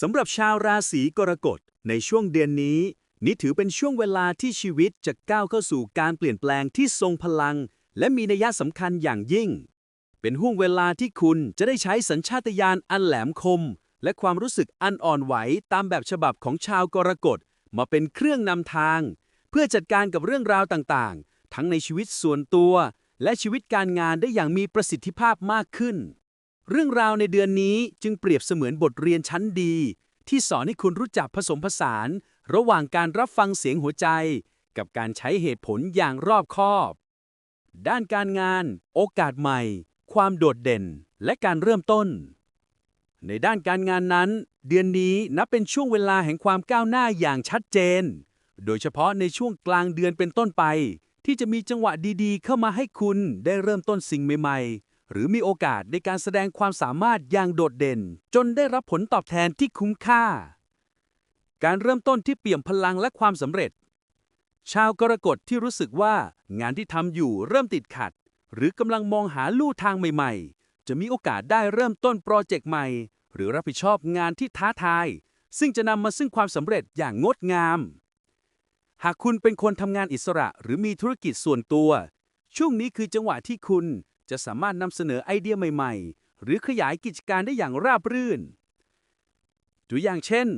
สำหรับชาวราศีกรกฎในช่วงเดือนนี้ นี่ถือเป็นช่วงเวลาที่ชีวิตจะก้าวเข้าสู่การเปลี่ยนแปลงที่ทรงพลัง และมีนัยสำคัญอย่างยิ่ง เป็นห่วงเวลาที่คุณจะได้ใช้สัญชาตญาณอันแหลมคม และความรู้สึกอันอ่อนไหวตามแบบฉบับของชาวกรกฎมาเป็นเครื่องนำทาง เพื่อจัดการกับเรื่องราวต่างๆ ทั้งในชีวิตส่วนตัว และชีวิตการงานได้อย่างมีประสิทธิภาพมากขึ้น เรื่องราวในเดือนนี้จึงเปรียบเสมือนบทเรียนชั้นดี ที่สอนให้คุณรู้จักผสมผสาน ระหว่างการรับฟังเสียงหัวใจ กับการใช้เหตุผลอย่างรอบคอบ ด้านการงาน โอกาสใหม่ ความโดดเด่น และการเริ่มต้น ในด้านการงานนั้น เดือนนี้นับเป็นช่วงเวลาแห่งความก้าวหน้าอย่างชัดเจน โดยเฉพาะในช่วงกลางเดือนเป็นต้นไป ที่จะมีจังหวะดีๆ เข้ามาให้คุณได้เริ่มต้นสิ่งใหม่ๆ หรือมีโอกาสในการแสดงความสามารถอย่างโดดเด่น จนได้รับผลตอบแทนที่คุ้มค่า การเริ่มต้นที่เปี่ยมพลังและความสำเร็จ ชาวกรกฎที่รู้สึกว่างานที่ทำอยู่เริ่มติดขัด หรือกำลังมองหาลู่ทางใหม่ ๆ จะมีโอกาสได้เริ่มต้นโปรเจกต์ใหม่ หรือรับผิดชอบงานที่ท้าทาย ซึ่งจะนำมาซึ่งความสำเร็จอย่างงดงาม หากคุณเป็นคนทำงานอิสระหรือมีธุรกิจส่วนตัว ช่วงนี้คือจังหวะที่คุณ จะสามารถนำเสนอไอเดียใหม่ ๆ หรือขยายกิจการได้อย่างราบรื่น ตัวอย่างเช่น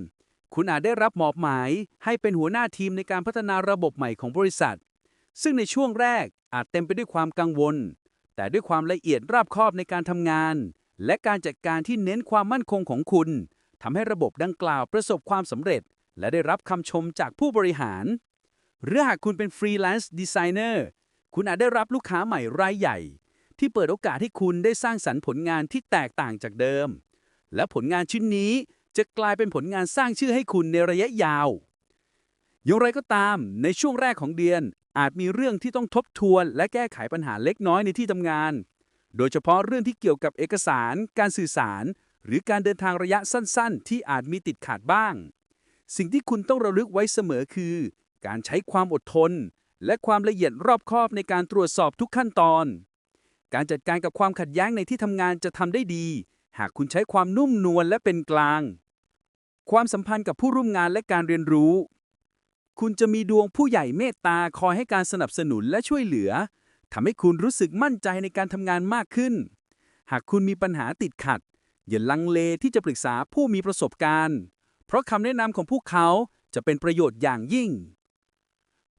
คุณอาจได้รับมอบหมายให้เป็นหัวหน้าทีมในการพัฒนาระบบใหม่ของบริษัท ซึ่งในช่วงแรกอาจเต็มไปด้วยความกังวล แต่ด้วยความละเอียดรอบคอบในการทำงาน และการจัดการที่เน้นความมั่นคงของคุณทำให้ระบบดังกล่าวประสบความสำเร็จ และได้รับคำชมจากผู้บริหาร หรือหากคุณเป็นฟรีแลนซ์ดีไซเนอร์ คุณอาจได้รับลูกค้าใหม่รายใหญ่ ที่เปิดโอกาสให้คุณได้สร้างสรรค์ผลงานที่แตกต่างจากเดิม และผลงานชิ้นนี้จะกลายเป็นผลงานสร้างชื่อให้คุณในระยะยาว อย่างไรก็ตาม ในช่วงแรกของเดือน อาจมีเรื่องที่ต้องทบทวน และแก้ไขปัญหาเล็กน้อยในที่ทำงาน โดยเฉพาะเรื่องที่เกี่ยวกับเอกสาร การสื่อสาร หรือการเดินทางระยะสั้น ๆ ที่อาจมีติดขัดบ้าง สิ่งที่คุณต้องระลึกไว้เสมอคือ การใช้ความอดทน และความละเอียดรอบคอบในการตรวจสอบทุกขั้นตอน การจัดการกับความขัดแย้งในที่ทำงานจะทำได้ดี หากคุณใช้ความนุ่มนวลและเป็นกลาง ความสัมพันธ์กับผู้ร่วมงานและการเรียนรู้ คุณจะมีดวงผู้ใหญ่เมตตาคอยให้การสนับสนุนและช่วยเหลือทำให้คุณรู้สึกมั่นใจในการทำงานมากขึ้น หากคุณมีปัญหาติดขัด อย่าลังเลที่จะปรึกษาผู้มีประสบการณ์ เพราะคำแนะนำของพวกเขาจะเป็นประโยชน์อย่างยิ่ง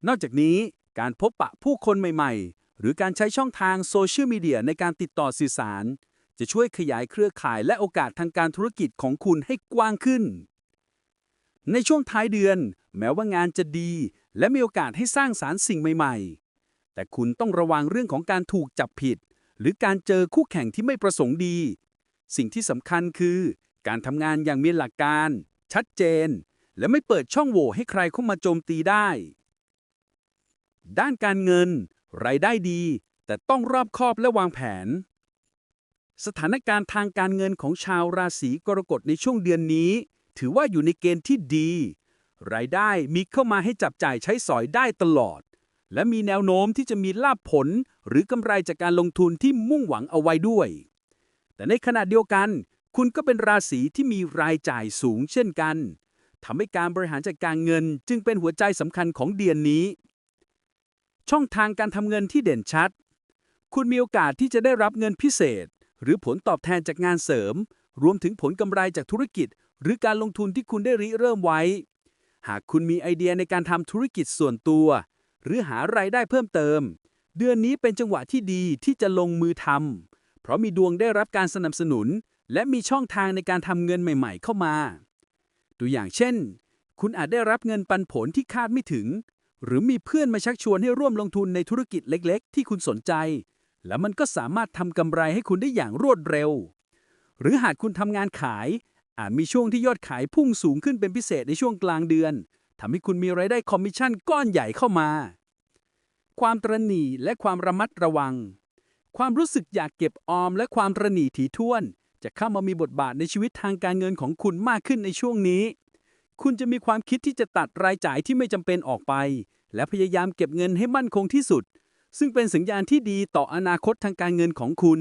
นอกจากนี้การพบปะผู้คนใหม่ ๆ หรือการใช้ช่องทางโซเชียลมีเดียในการติดต่อสื่อสาร จะช่วยขยายเครือข่ายและโอกาสทางการธุรกิจของคุณให้กว้างขึ้น ในช่วงท้ายเดือน แม้ว่างานจะดี และมีโอกาสให้สร้างสารรค์สิ่งใหม่ๆ แต่คุณต้องระวังเรื่องของการถูกจับผิด หรือการเจอคู่แข่งที่ไม่ประสงค์ดี สิ่งที่สำคัญคือ การทำงานอย่างมีหลักการ ชัดเจน และไม่เปิดช่องโหว่ให้ใครเข้ามาโจมตีได้ด้านการเงิน รายได้ดี แต่ต้องรอบคอบและวางแผน สถานการณ์ทางการเงินของชาวราศีกรกฎในช่วงเดือนนี้ ถือว่าอยู่ในเกณฑ์ที่ดี รายได้มีเข้ามาให้จับจ่ายใช้สอยได้ตลอด และมีแนวโน้มที่จะมีลาภผลหรือกำไรจากการลงทุนที่มุ่งหวังเอาไว้ด้วย แต่ในขณะเดียวกัน คุณก็เป็นราศีที่มีรายจ่ายสูงเช่นกันทำให้การบริหารจัดการเงินจึงเป็นหัวใจสำคัญของเดือนนี้ ช่องทางการทำเงินที่เด่นชัด คุณมีโอกาสที่จะได้รับเงินพิเศษ หรือผลตอบแทนจากงานเสริม รวมถึงผลกำไรจากธุรกิจ หรือการลงทุนที่คุณได้ริเริ่มไว้ หากคุณมีไอเดียในการทำธุรกิจส่วนตัว หรือหารายได้เพิ่มเติม เดือนนี้เป็นจังหวะที่ดีที่จะลงมือทำเพราะมีดวงได้รับการสนับสนุน และมีช่องทางในการทำเงินใหม่ ๆ เข้ามา ตัวอย่างเช่น คุณอาจได้รับเงินปันผลที่คาดไม่ถึง หรือมีเพื่อนมาชักชวนให้ร่วมลงทุนในธุรกิจเล็กๆ ที่คุณสนใจ แล้วมันก็สามารถทำกำไรให้คุณได้อย่างรวดเร็ว หรือหากคุณทำงานขาย อาจมีช่วงที่ยอดขายพุ่งสูงขึ้นเป็นพิเศษในช่วงกลางเดือนทำให้คุณมีรายได้คอมมิชชั่นก้อนใหญ่เข้ามา ความตระหนี่และความระมัดระวัง ความรู้สึกอยากเก็บออม และความตระหนี่ถี่ถ้วน จะเข้ามามีบทบาทในชีวิตทางการเงินของคุณมากขึ้นในช่วงนี้ คุณจะมีความคิดที่จะตัดรายจ่ายที่ไม่จำเป็นออกไป และพยายามเก็บเงินให้มั่นคงที่สุด ซึ่งเป็นสัญญาณที่ดีต่ออนาคตทางการเงินของคุณ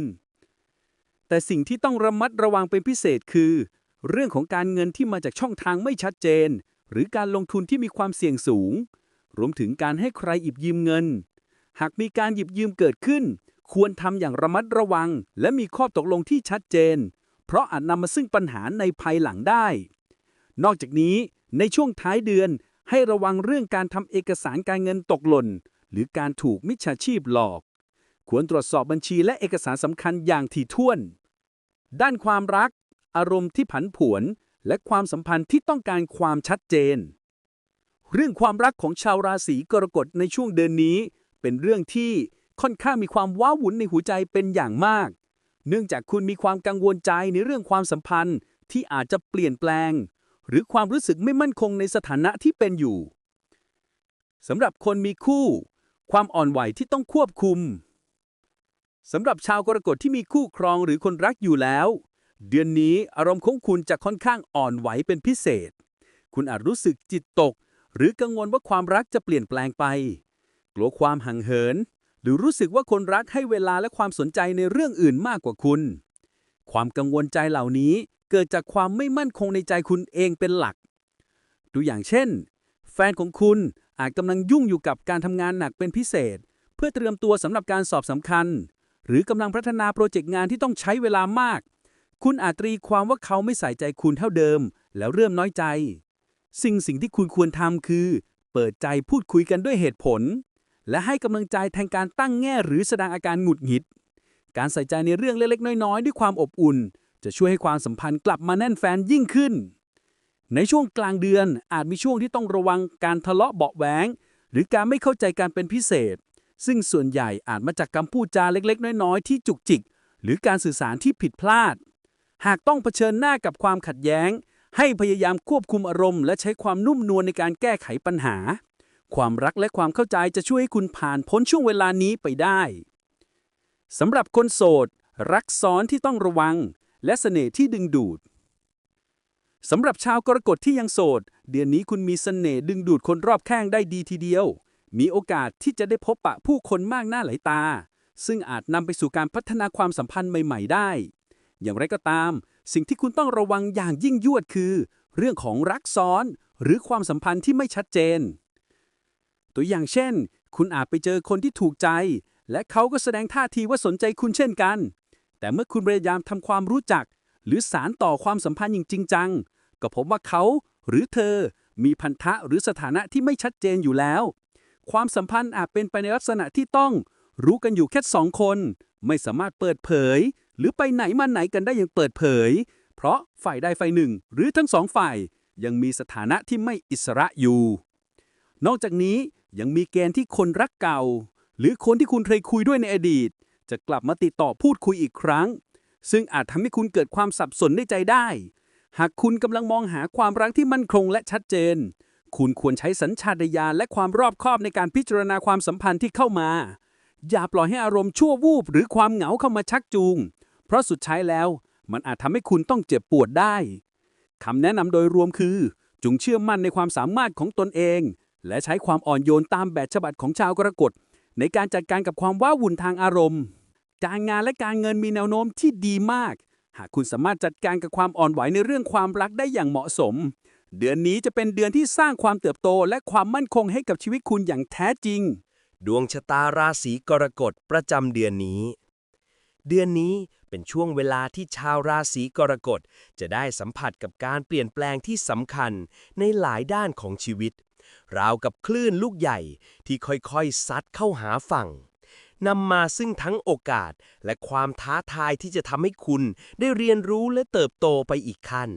แต่สิ่งที่ต้องระมัดระวังเป็นพิเศษคือ เรื่องของการเงินที่มาจากช่องทางไม่ชัดเจน หรือการลงทุนที่มีความเสี่ยงสูง รวมถึงการให้ใครหยิบยืมเงิน หากมีการหยิบยืมเกิดขึ้น ควรทำอย่างระมัดระวัง และมีข้อตกลงที่ชัดเจน เพราะอาจนำมาซึ่งปัญหาในภายหลังได้ นอกจากนี้ในช่วงท้ายเดือน ให้ระวังเรื่องการทำเอกสารการเงินตกหล่น หรือการถูกมิจฉาชีพหลอก ควรตรวจสอบบัญชีและเอกสารสำคัญอย่างถี่ถ้วน ด้านความรัก อารมณ์ที่ผันผวน และความสัมพันธ์ที่ต้องการความชัดเจน เรื่องความรักของชาวราศีกรกฎในช่วงเดือนนี้ เป็นเรื่องที่ค่อนข้างมีความว้าวุ่นในหัวใจเป็นอย่างมาก เนื่องจากคุณมีความกังวลใจในเรื่องความสัมพันธ์ที่อาจจะเปลี่ยนแปลง หรือความรู้สึกไม่มั่นคงในสถานะที่เป็นอยู่สำหรับคนมีคู่ ความอ่อนไหวที่ต้องควบคุมสำหรับชาวกรกฎที่มีคู่ครองหรือคนรักอยู่แล้ว เดือนนี้อารมณ์ของคุณจะค่อนข้างอ่อนไหวเป็นพิเศษ คุณอาจรู้สึกจิตตก หรือกังวลว่าความรักจะเปลี่ยนแปลงไป กลัวความห่างเหิน หรือรู้สึกว่าคนรักให้เวลาและความสนใจในเรื่องอื่นมากกว่าคุณ ความกังวลใจเหล่านี้ เกิดจากความไม่มั่นคงในใจคุณเองเป็นหลักตัวอย่างเช่น แฟนของคุณอาจกำลังยุ่งอยู่กับการทำงานหนักเป็นพิเศษ เพื่อเตรียมตัวสำหรับการสอบสำคัญ หรือกำลังพัฒนาโปรเจกต์งานที่ต้องใช้เวลามาก คุณอาจตรีความว่าเขาไม่ใส่ใจคุณเท่าเดิม แล้วเริ่มน้อยใจ สิ่งสิ่งที่คุณควรทำคือ เปิดใจพูดคุยกันด้วยเหตุผล และให้กำลังใจแทนการตั้งแง่หรือแสดงอาการหงุดหงิด การใส่ใจในเรื่องเล็กๆ น้อยๆ ด้วยความอบอุ่น จะช่วยให้ความสัมพันธ์กลับมาแน่นแฟนยิ่งขึ้น ในช่วงกลางเดือนอาจมีช่วงที่ต้องระวังการทะเลาะเบาะแว้งหรือการไม่เข้าใจการเป็นพิเศษ ซึ่งส่วนใหญ่อาจมาจากคำพูดจาเล็กๆ น้อยๆ ที่จุกจิก หรือการสื่อสารที่ผิดพลาด หากต้องเผชิญหน้ากับความขัดแย้ง ให้พยายามควบคุมอารมณ์ และใช้ความนุ่มนวลในการแก้ไขปัญหา ความรักและความเข้าใจจะช่วยให้คุณผ่านพ้นช่วงเวลานี้ไปได้สำหรับคนโสด รักซ้อนที่ต้องระวัง และเสน่ห์ที่ดึงดูดสำหรับชาวกรกฎที่ยังโสด เดือนนี้คุณมีเสน่ห์ดึงดูดคนรอบข้างได้ดีทีเดียว มีโอกาสที่จะได้พบปะผู้คนมากหน้าหลายตา ซึ่งอาจนำไปสู่การพัฒนาความสัมพันธ์ใหม่ ๆ ได้ อย่างไรก็ตาม สิ่งที่คุณต้องระวังอย่างยิ่งยวดคือ เรื่องของรักซ้อน หรือความสัมพันธ์ที่ไม่ชัดเจน ตัวอย่างเช่น คุณอาจไปเจอคนที่ถูกใจ และเขาก็แสดงท่าทีว่าสนใจคุณเช่นกัน แต่เมื่อคุณพยายามทำความรู้จัก หรือสารต่อความสัมพันธ์อย่างจริงจัง ก็พบว่าเขาหรือเธอมีพันธะหรือสถานะที่ไม่ชัดเจนอยู่แล้ว ความสัมพันธ์อาจเป็นไปในลักษณะที่ต้อง รู้กันอยู่แค่สองคน ไม่สามารถเปิดเผย หรือไปไหนมาไหนกันได้อย่างเปิดเผย เพราะฝ่ายใดฝ่ายหนึ่ง หรือทั้งสองฝ่าย ยังมีสถานะที่ไม่อิสระอยู่ นอกจากนี้ยังมีเกณฑ์ที่คนรักเก่า หรือคนที่คุณเคยคุยด้วยในอดีต จะกลับมาติดต่อพูดคุยอีกครั้ง ซึ่งอาจทำให้คุณเกิดความสับสนในใจได้ หากคุณกำลังมองหาความรักที่มั่นคงและชัดเจน คุณควรใช้สัญชาตญาณและความรอบคอบในการพิจารณาความสัมพันธ์ที่เข้ามา อย่าปล่อยให้อารมณ์ชั่ววูบหรือความเหงาเข้ามาชักจูง เพราะสุดท้ายแล้ว มันอาจทำให้คุณต้องเจ็บปวดได้คำแนะนำโดยรวมคือ จงเชื่อมั่นในความสามารถของตนเอง และใช้ความอ่อนโยนตามแบบฉบับของชาวกรกฎ ในการจัดการกับความว้าวุ่นทางอารมณ์ การงานและการเงินมีแนวโน้มที่ดีมาก หากคุณสามารถจัดการกับความอ่อนไหวในเรื่องความรักได้อย่างเหมาะสม เดือนนี้จะเป็นเดือนที่สร้างความเติบโตและความมั่นคงให้กับชีวิตคุณอย่างแท้จริง ดวงชะตาราศีกรกฎประจำเดือนนี้ เดือนนี้เป็นช่วงเวลาที่ชาวราศีกรกฎจะได้สัมผัสกับการเปลี่ยนแปลงที่สำคัญในหลายด้านของชีวิต ราวกับคลื่นลูกใหญ่ที่ค่อยๆซัดเข้าหาฝั่งนำมาซึ่งทั้งโอกาสและความท้าทายที่จะทำให้คุณได้เรียนรู้และเติบโตไปอีกขั้น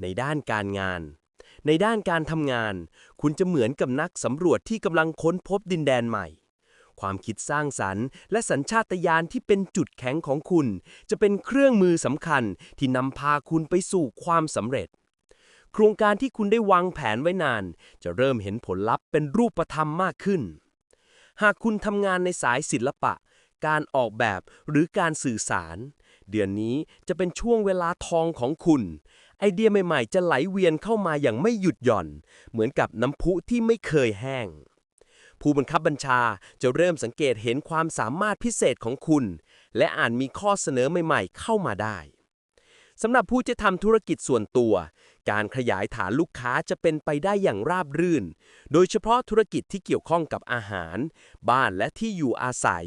ในด้านการงาน ในด้านการทำงาน คุณจะเหมือนกับนักสำรวจที่กำลังค้นพบดินแดนใหม่ ความคิดสร้างสรรค์และสัญชาตญาณที่เป็นจุดแข็งของคุณ จะเป็นเครื่องมือสำคัญที่นำพาคุณไปสู่ความสำเร็จ โครงการที่คุณได้วางแผนไว้นาน จะเริ่มเห็นผลลัพธ์เป็นรูปธรรมมากขึ้น หากคุณทำงานในสายศิลปะ การออกแบบหรือการสื่อสาร เดือนนี้จะเป็นช่วงเวลาทองของคุณ ไอเดียใหม่ๆ จะไหลเวียนเข้ามาอย่างไม่หยุดหย่อน เหมือนกับน้ำพุที่ไม่เคยแห้ง ผู้บังคับบัญชาจะเริ่มสังเกตเห็นความสามารถพิเศษของคุณ และอาจมีข้อเสนอใหม่ ๆ เข้ามาได้ สำหรับผู้จะทำธุรกิจส่วนตัว การขยายฐานลูกค้าจะเป็นไปได้อย่างราบรื่น โดยเฉพาะธุรกิจที่เกี่ยวข้องกับอาหาร บ้านและที่อยู่อาศัย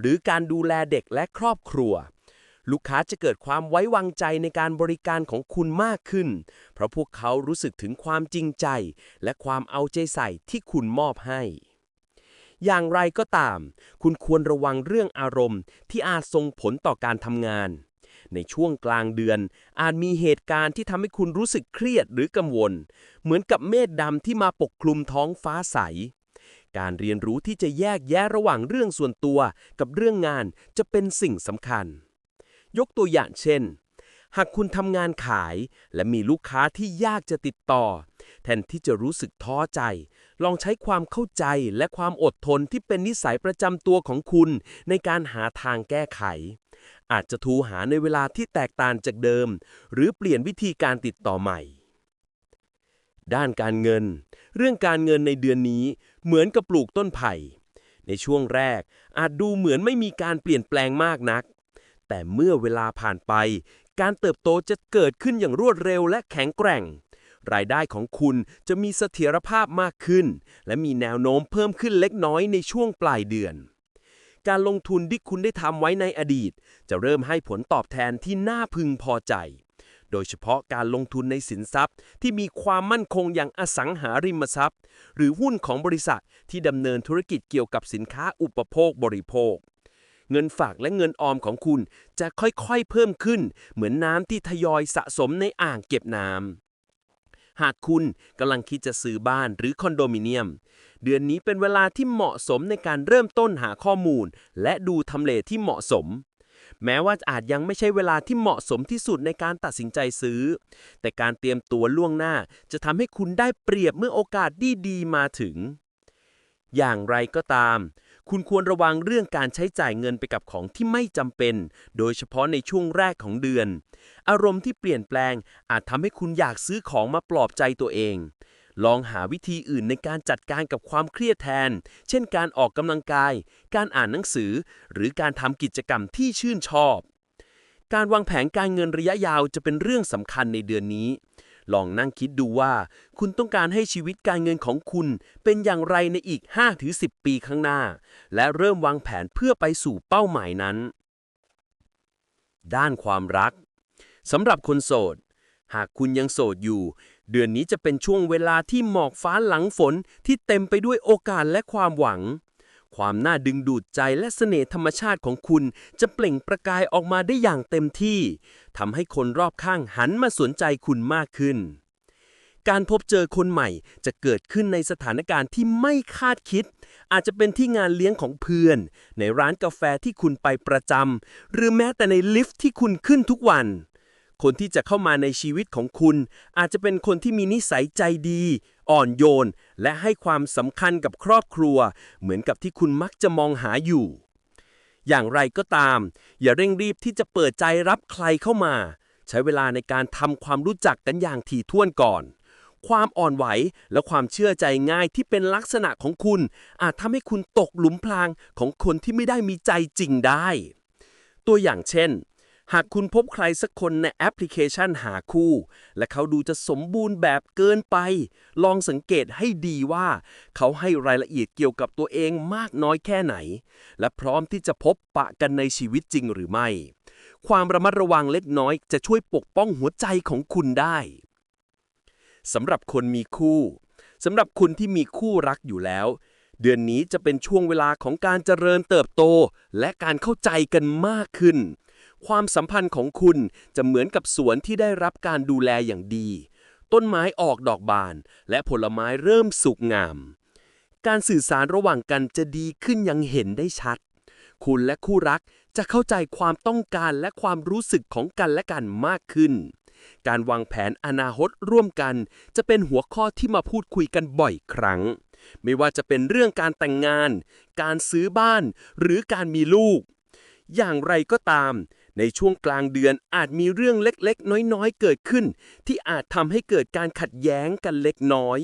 หรือการดูแลเด็กและครอบครัว ลูกค้าจะเกิดความไว้วางใจในการบริการของคุณมากขึ้น เพราะพวกเขารู้สึกถึงความจริงใจ และความเอาใจใส่ที่คุณมอบให้อย่างไรก็ตาม คุณควรระวังเรื่องอารมณ์ที่อาจส่งผลต่อการทำงาน ในช่วงกลางเดือน อาจมีเหตุการณ์ที่ทำให้คุณรู้สึกเครียดหรือกังวล เหมือนกับเมฆดำที่มาปกคลุมท้องฟ้าใส การเรียนรู้ที่จะแยกแยะระหว่างเรื่องส่วนตัวกับเรื่องงานจะเป็นสิ่งสำคัญ ยกตัวอย่างเช่น หากคุณทำงานขาย และมีลูกค้าที่ยากจะติดต่อ แทนที่จะรู้สึกท้อใจ ลองใช้ความเข้าใจและความอดทนที่เป็นนิสัยประจำตัวของคุณในการหาทางแก้ไข อาจจะโทูหาในเวลาที่แตกต่างจากเดิม หรือเปลี่ยนวิธีการติดต่อใหม่ ด้านการเงิน เรื่องการเงินในเดือนนี้เหมือนกับปลูกต้นไผ่ ในช่วงแรกอาจดูเหมือนไม่มีการเปลี่ยนแปลงมากนัก แต่เมื่อเวลาผ่านไป การเติบโตจะเกิดขึ้นอย่างรวดเร็วและแข็งแกร่งรายได้ของคุณจะมีเสถียรภาพมากขึ้น และมีแนวโน้มเพิ่มขึ้นเล็กน้อยในช่วงปลายเดือน การลงทุนที่คุณได้ทำไว้ในอดีต จะเริ่มให้ผลตอบแทนที่น่าพึงพอใจ โดยเฉพาะการลงทุนในสินทรัพย์ ที่มีความมั่นคงอย่างอสังหาริมทรัพย์ หรือหุ้นของบริษัทที่ดำเนินธุรกิจเกี่ยวกับสินค้าอุปโภคบริโภค เงินฝากและเงินออมของคุณจะค่อยๆเพิ่มขึ้น เหมือนน้ำที่ทยอยสะสมในอ่างเก็บน้ำหากคุณกำลังคิดจะซื้อบ้านหรือคอนโดมิเนียม เดือนนี้เป็นเวลาที่เหมาะสมในการเริ่มต้นหาข้อมูล และดูทำเลที่เหมาะสม แม้ว่าอาจยังไม่ใช่เวลาที่เหมาะสมที่สุดในการตัดสินใจซื้อ แต่การเตรียมตัวล่วงหน้าจะทำให้คุณได้เปรียบเมื่อโอกาสดีๆมาถึง อย่างไรก็ตาม คุณควรระวังเรื่องการใช้จ่ายเงินไปกับของที่ไม่จำเป็น โดยเฉพาะในช่วงแรกของเดือน อารมณ์ที่เปลี่ยนแปลงอาจทำให้คุณอยากซื้อของมาปลอบใจตัวเอง ลองหาวิธีอื่นในการจัดการกับความเครียดแทน เช่นการออกกำลังกาย การอ่านหนังสือ หรือการทำกิจกรรมที่ชื่นชอบ การวางแผนการเงินระยะยาวจะเป็นเรื่องสำคัญในเดือนนี้ ลองนั่งคิดดูว่า คุณต้องการให้ชีวิตการเงินของคุณ เป็นอย่างไรในอีก 5-10 ปีข้างหน้า และเริ่มวางแผนเพื่อไปสู่เป้าหมายนั้น ด้านความรักสำหรับคนโสด หากคุณยังโสดอยู่ เดือนนี้จะเป็นช่วงเวลาที่หมอกฟ้าหลังฝนที่เต็มไปด้วยโอกาสและความหวัง ความน่าดึงดูดใจและเสน่ห์ธรรมชาติของคุณจะเปล่งประกายออกมาได้อย่างเต็มที่ทำให้คนรอบข้างหันมาสนใจคุณมากขึ้น การพบเจอคนใหม่จะเกิดขึ้นในสถานการณ์ที่ไม่คาดคิด อาจจะเป็นที่งานเลี้ยงของเพื่อน ในร้านกาแฟที่คุณไปประจำหรือแม้แต่ในลิฟต์ที่คุณขึ้นทุกวัน คนที่จะเข้ามาในชีวิตของคุณ อาจจะเป็นคนที่มีนิสัยใจดี อ่อนโยน และให้ความสำคัญกับครอบครัว เหมือนกับที่คุณมักจะมองหาอยู่ อย่างไรก็ตาม อย่าเร่งรีบที่จะเปิดใจรับใครเข้ามา ใช้เวลาในการทำความรู้จักกันอย่างถี่ถ้วนก่อนความอ่อนไหวและความเชื่อใจง่ายที่เป็นลักษณะของคุณ อาจทำให้คุณตกหลุมพรางของคนที่ไม่ได้มีใจจริงได้ ตัวอย่างเช่น หากคุณพบใครสักคนในแอปพลิเคชันหาคู่ และเขาดูจะสมบูรณ์แบบเกินไป ลองสังเกตให้ดีว่า เขาให้รายละเอียดเกี่ยวกับตัวเองมากน้อยแค่ไหน และพร้อมที่จะพบปะกันในชีวิตจริงหรือไม่ ความระมัดระวังเล็กน้อยจะช่วยปกป้องหัวใจของคุณได้สำหรับคนมีคู่สำหรับคุณที่มีคู่รักอยู่แล้ว เดือนนี้จะเป็นช่วงเวลาของการเจริญเติบโต และการเข้าใจกันมากขึ้น ความสัมพันธ์ของคุณจะเหมือนกับสวนที่ได้รับการดูแลอย่างดี ต้นไม้ออกดอกบาน และผลไม้เริ่มสุกงาม การสื่อสารระหว่างกันจะดีขึ้นอยังเห็นได้ชัด คุณและคู่รักจะเข้าใจความต้องการและความรู้สึกของกันและกันมากขึ้น การวางแผนอนาคตร่วมกันจะเป็นหัวข้อที่มาพูดคุยกันบ่อยครั้ง ไม่ว่าจะเป็นเรื่องการแต่งงาน การซื้อบ้าน หรือการมีลูก อย่างไรก็ตาม ในช่วงกลางเดือนอาจมีเรื่องเล็กๆ น้อยๆ เกิดขึ้น ที่อาจทำให้เกิดการขัดแย้งกันเล็กน้อย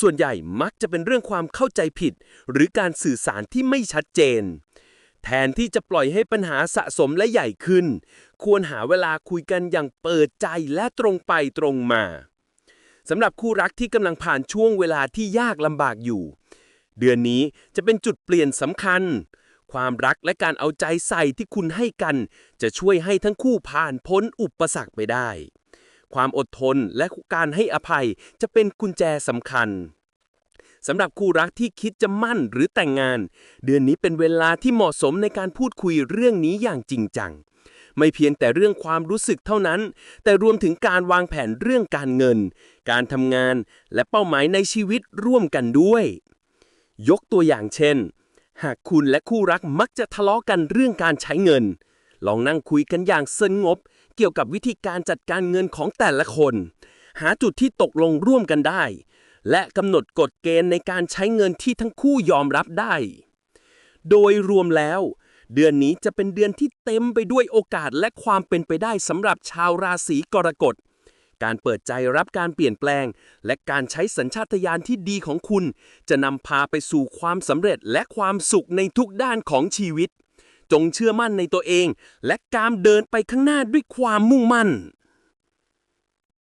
ส่วนใหญ่มักจะเป็นเรื่องความเข้าใจผิด หรือการสื่อสารที่ไม่ชัดเจน แทนที่จะปล่อยให้ปัญหาสะสมและใหญ่ขึ้น ควรหาเวลาคุยกันอย่างเปิดใจและตรงไปตรงมาสำหรับคู่รักที่กำลังผ่านช่วงเวลาที่ยากลำบากอยู่ เดือนนี้จะเป็นจุดเปลี่ยนสำคัญ ความรักและการเอาใจใส่ที่คุณให้กัน จะช่วยให้ทั้งคู่ผ่านพ้นอุปสรรคไปได้ ความอดทนและการให้อภัยจะเป็นกุญแจสำคัญสำหรับคู่รักที่คิดจะมั่นหรือแต่งงาน เดือนนี้เป็นเวลาที่เหมาะสมในการพูดคุยเรื่องนี้อย่างจริงจัง ไม่เพียงแต่เรื่องความรู้สึกเท่านั้น แต่รวมถึงการวางแผนเรื่องการเงิน การทำงาน และเป้าหมายในชีวิตร่วมกันด้วย ยกตัวอย่างเช่น หากคุณและคู่รักมักจะทะเลาะกันเรื่องการใช้เงิน ลองนั่งคุยกันอย่างสงบ เกี่ยวกับวิธีการจัดการเงินของแต่ละคน หาจุดที่ตกลงร่วมกันได้ และกำหนดกฎเกณฑ์ในการใช้เงินที่ทั้งคู่ยอมรับได้ โดยรวมแล้ว เดือนนี้จะเป็นเดือนที่เต็มไปด้วยโอกาสและความเป็นไปได้สำหรับชาวราศีกรกฎ การเปิดใจรับการเปลี่ยนแปลง และการใช้สัญชาตญาณที่ดีของคุณ จะนำพาไปสู่ความสำเร็จและความสุขในทุกด้านของชีวิต จงเชื่อมั่นในตัวเอง และการเดินไปข้างหน้าด้วยความมุ่งมั่น